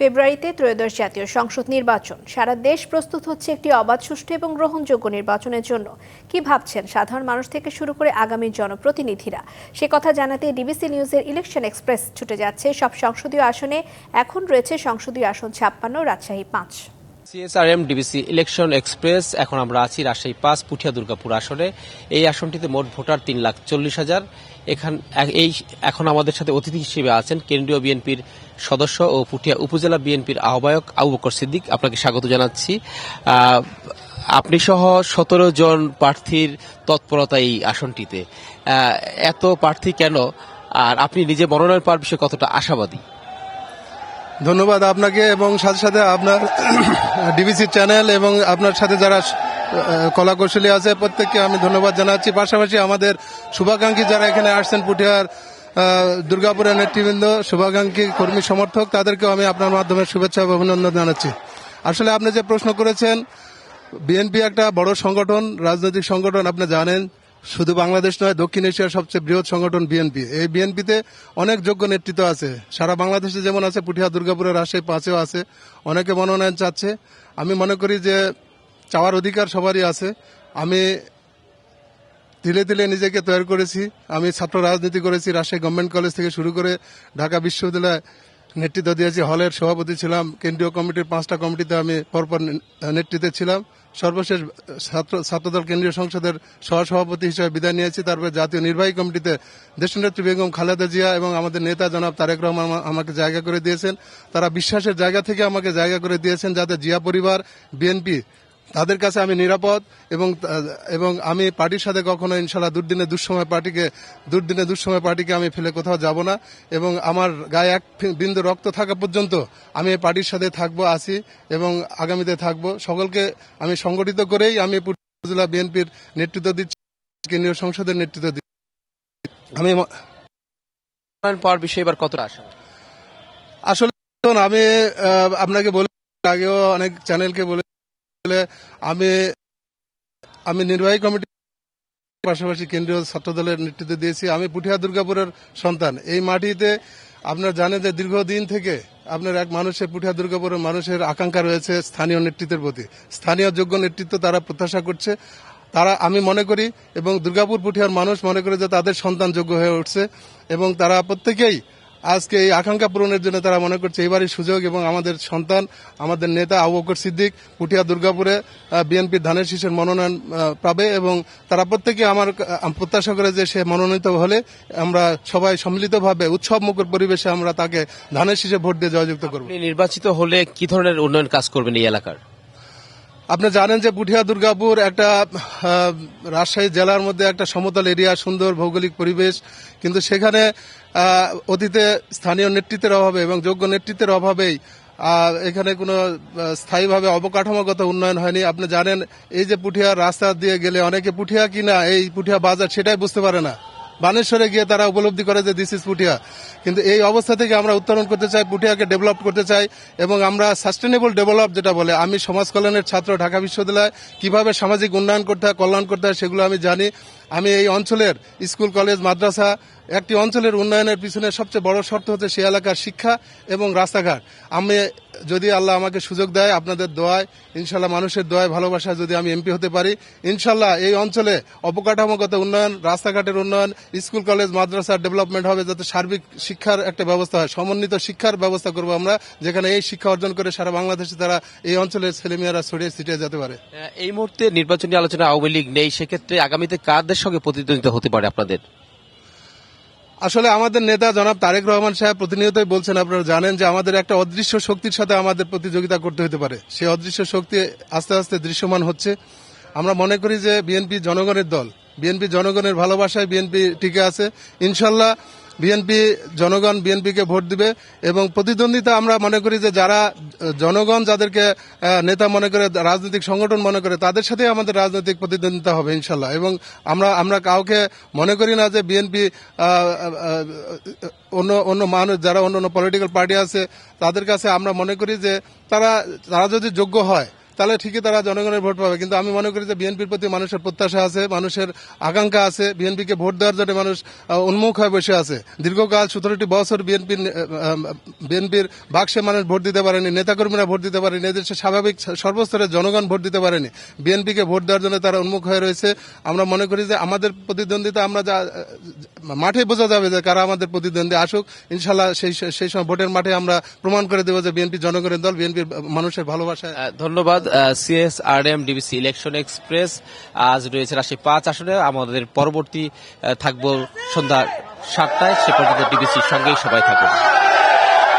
ফেব্রুয়ারিতে ত্রয়োদশ জাতীয় সংসদ নির্বাচন। সারা দেশ প্রস্তুত হচ্ছে একটি অবাধ, সুষ্ঠু এবং গ্রহণযোগ্য নির্বাচনের জন্য। কি ভাবছেন সাধারণ মানুষ থেকে শুরু করে আগামী জনপ্রতিনিধিরা? সে কথা জানাতে ডিবিসি নিউজের ইলেকশন এক্সপ্রেস ছুটে যাচ্ছে। সব সংসদীয় আসনে এখন রয়েছে সংসদীয় আসন ছাপ্পান্ন, রাজশাহী পাঁচ। সিএসআরএম, ডিবিসি ইলেকশন এক্সপ্রেস, এখন আমরা আছি রাজশাহী পাঁচ, পুঠিয়া দুর্গাপুর আসনে। এই আসনটিতে মোট ভোটার তিন লাখ চল্লিশ হাজার। এখান, এই, এখন আমাদের সাথে অতিথি হিসেবে আছেন কেন্দ্রীয় বিএনপির সদস্য ও পুঠিয়া উপজেলা বিএনপির আহ্বায়ক আবু বকর সিদ্দিক, আপনাকে স্বাগত জানাচ্ছি। আপনি সহ সতেরো জন প্রার্থীর তৎপরতা এই আসনটিতে। এত প্রার্থী কেন? আর আপনি নিজে মনোনয়ন পাওয়ার বিষয়ে কতটা আশাবাদী? ধন্যবাদ আপনাকে এবং সাথে সাথে আপনার ডিবিসি চ্যানেল এবং আপনার সাথে যারা কলাকৌশলী আছে, প্রত্যেককে আমি ধন্যবাদ জানাচ্ছি। পাশাপাশি আমাদের শুভাকাঙ্ক্ষী যারা এখানে আসছেন পুঠিয়ার দুর্গাপুরের নেতৃবৃন্দ শুভাকাঙ্ক্ষী কর্মী সমর্থক, তাদেরকেও আমি আপনার মাধ্যমে শুভেচ্ছা এবং অভিনন্দন জানাচ্ছি। আসলে আপনি যে প্রশ্ন করেছেন, বিএনপি একটা বড় সংগঠন, রাজনৈতিক সংগঠন, আপনি জানেন, শুধু বাংলাদেশ নয়, দক্ষিণ এশিয়ার সবচেয়ে বৃহৎ সংগঠন বিএনপি। এই বিএনপিতে অনেক যোগ্য নেতৃত্ব আছে। সারা বাংলাদেশে যেমন আছে, পুঠিয়া, দুর্গাপুরের রাজশাহী পাঁচেও আছে। অনেকে মনোনয়ন চাচ্ছে। আমি মনে করি যে চাওয়ার অধিকার সবারই আছে। আমি ধীরে ধীরে নিজেকে তৈরি করেছি। আমি ছাত্র রাজনীতি করেছি, রাজশাহী গভর্নমেন্ট কলেজ থেকে শুরু করে ঢাকা বিশ্ববিদ্যালয় নেতৃত্ব দিয়েছি। হলের সভাপতি ছিলাম, কেন্দ্রীয় কমিটির পাঁচটা কমিটিতে আমি পরপর নেতৃত্বে ছিলাম। সর্বশেষ ছাত্র, ছাত্রদল কেন্দ্রীয় সংসদের সহসভাপতি হিসেবে বিদায় নিয়েছি। তারপরে জাতীয় নির্বাহী কমিটিতে দেশনেত্রী বেগম খালেদা জিয়া এবং আমাদের নেতা জনাব তারেক রহমান আমা- আমাকে জায়গা করে দিয়েছেন। তারা বিশ্বাসের জায়গা থেকে আমাকে জায়গা করে দিয়েছেন যাতে জিয়া পরিবার, বিএনপি তাদের কাছে আমি নিরাপদ এবং এবং আমি পার্টির সাথে কখনো ইনশাল্লাহ দুর্দিনে দুঃসময় পার্টিকে দুর্দিনে দুঃসময় পার্টিকে আমি ফেলে কোথাও যাব না। এবং আমার গায়ে এক বিন্দু রক্ত থাকা পর্যন্ত আমি এই পার্টির সাথে থাকব আছি এবং আগামীতে থাকব। সকলকে আমি সংগঠিত করেই আমি উপজেলা বিএনপির নেতৃত্ব দিচ্ছি কেন্দ্রীয় সংসদের নেতৃত্ব দিচ্ছি। আমি পাওয়ার বিষয়ে এবার কতটা আশা? আসলে আমি আপনাকে বলে আগেও অনেক চ্যানেলকে বলে আমি আমি নির্বাহী কমিটি পাশাপাশি কেন্দ্রীয় ছাত্র দলের নেতৃত্ব দিয়েছি। আমি পুঠিয়া দুর্গাপুরের সন্তান। এই মাটিতে আপনার জানেন যে দীর্ঘদিন থেকে আপনার এক মানুষের পুঠিয়া দুর্গাপুরের মানুষের আকাঙ্ক্ষা রয়েছে স্থানীয় নেতৃত্বের প্রতি। স্থানীয় যোগ্য নেতৃত্ব তারা প্রত্যাশা করছে। তারা, আমি মনে করি এবং দুর্গাপুর পুঠিয়ার মানুষ মনে করে যে তাদের সন্তান যোগ্য হয়ে উঠছে এবং তারা প্রত্যেকেই আজকে এই আকাঙ্ক্ষা পূরণের জন্য তারা মনে করছে এবারই সুযোগ এবং আমাদের সন্তান, আমাদের নেতা আবু বকর সিদ্দিক পুঠিয়া দুর্গাপুরে বিএনপির ধানের শীষের মনোনয়ন পাবে এবং তারা প্রত্যেকে আমার প্রত্যাশা করে যে সে মনোনীত হলে আমরা সবাই সম্মিলিতভাবে উৎসব মুখর পরিবেশে আমরা তাকে ধানের শীষে ভোট দিয়ে জয়যুক্ত করব। নির্বাচিত হলে কি ধরনের উন্নয়ন কাজ করবেন এই এলাকার? আপনি জানেন যে পুঠিয়া দুর্গাপুর একটা রাজশাহী জেলার মধ্যে একটা সমতল এরিয়া, সুন্দর ভৌগোলিক পরিবেশ। কিন্তু সেখানে অতীতে স্থানীয় নেতৃত্বের অভাবে এবং যোগ্য নেতৃত্বের অভাবেই এখানে কোনো স্থায়ীভাবে অবকাঠামোগত উন্নয়ন হয়নি। আপনি জানেন, এই যে পুঠিয়া রাস্তা দিয়ে গেলে অনেকে পুঠিয়া কিনা, এই পুঠিয়া বাজার সেটাই বুঝতে পারে না। বানেশ্বরে গিয়ে তারা উপলব্ধি করে যে দিস ইজ পুঠিয়া কিন্তু এই অবস্থা থেকে আমরা উত্তরণ করতে চাই পুঠিয়াকে ডেভেলপ করতে চাই এবং আমরা সাস্টেনেবল ডেভেলপ যেটা বলে, আমি সমাজ কল্যাণের ছাত্র ঢাকা বিশ্ববিদ্যালয়, কীভাবে সামাজিক উন্নয়ন করতে হয়, কল্যাণ করতে হয় সেগুলো আমি জানি। আমি এই অঞ্চলের স্কুল কলেজ মাদ্রাসা একটি অঞ্চলের উন্নয়নের পিছনে সবচেয়ে বড় শর্ত হচ্ছে সে এলাকার শিক্ষা এবং রাস্তাঘাট। আমি, যদি আল্লাহ আমাকে সুযোগ দেয় আপনাদের দোয়ায় ইনশাল্লাহ মানুষের দোয়ায় ভালোবাসা যদি আমি এমপি হতে পারি ইনশাল্লাহ এই অঞ্চলে অবকাঠামোগত উন্নয়ন, রাস্তাঘাটের উন্নয়ন, স্কুল, কলেজ মাদ্রাসার ডেভেলপমেন্ট হবে যাতে সার্বিক শিক্ষার একটা ব্যবস্থা হয়। সমন্বিত শিক্ষার ব্যবস্থা করব আমরা, যেখানে এই শিক্ষা অর্জন করে সারা বাংলাদেশে তারা এই অঞ্চলের ছেলেমেয়েরা ছড়িয়ে ছিটিয়ে যেতে পারে। এই মুহূর্তে নির্বাচনী আলোচনা আওয়ামী লীগ নেই, সেক্ষেত্রে আগামীতে কাদের সঙ্গে প্রতিদ্বন্দ্বিতা হতে পারে আপনাদের? আসলে আমাদের নেতা জনাব তারেক রহমান সাহেব প্রতিনিয়তই বলছেন, আপনারা জানেন যে আমাদের একটা অদৃশ্য শক্তির সাথে আমাদের প্রতিযোগিতা করতে হতে পারে। সেই অদৃশ্য শক্তি আস্তে আস্তে দৃশ্যমান হচ্ছে। আমরা মনে করি যে বিএনপি জনগণের দল, বিএনপি জনগণের ভালোবাসায় বিএনপি টিকে আছে। ইনশাল্লাহ বিএনপি, জনগণ বিএনপিকে ভোট দিবে এবং প্রতিদ্বন্দ্বিতা আমরা মনে করি যে যারা জনগণ যাদেরকে নেতা মনে করে, রাজনৈতিক সংগঠন মনে করে, তাদের সাথে আমাদের রাজনৈতিক প্রতিদ্বন্দ্বিতা হবে ইনশাল্লাহ। এবং আমরা আমরা কাউকে মনে করি না যে বিএনপি অন্য অন্য মানুষ, যারা অন্য অন্য পলিটিক্যাল পার্টি আছে, তাদের কাছে আমরা মনে করি যে তারা তারা যদি যোগ্য হয় তাহলে ঠিকই তারা জনগণের ভোট পাবে। কিন্তু আমি মনে করি যে বিএনপির প্রতি মানুষের প্রত্যাশা আছে, মানুষের আকাঙ্ক্ষা আছে, বিএনপিকে ভোট দেওয়ার জন্য মানুষ উন্মুখ হয়ে বসে আছে। দীর্ঘকাল সতেরোটি বছর বিএনপির বিএনপির বাক্সে মানুষ ভোট দিতে পারেনি, নেতাকর্মীরা ভোট দিতে পারেনি এদেশের স্বাভাবিক সর্বস্তরের জনগণ ভোট দিতে পারেনি। বিএনপিকে ভোট দেওয়ার জন্য তারা উন্মুখ হয়ে রয়েছে। আমরা মনে করি যে আমাদের প্রতিদ্বন্দ্বিতা, আমরা যা মাঠে বোঝা যাবে যে কারা আমাদের প্রতিদ্বন্দ্বী আসুক। ইনশাল্লাহ সেই সেই সময় ভোটের মাঠে আমরা প্রমাণ করে দেবো যে বিএনপি জনগণের দল, বিএনপির মানুষের ভালোবাসা ধন্যবাদ। সিএস আর এম ডিবিসি ইলেকশন এক্সপ্রেস আজ রয়েছে রাশি পাঁচ আসনে। আমাদের পরবর্তী থাকব সন্ধ্যা সাতটায়। সে পর্যন্ত ডিবিসির সঙ্গেই সবাই থাকুন।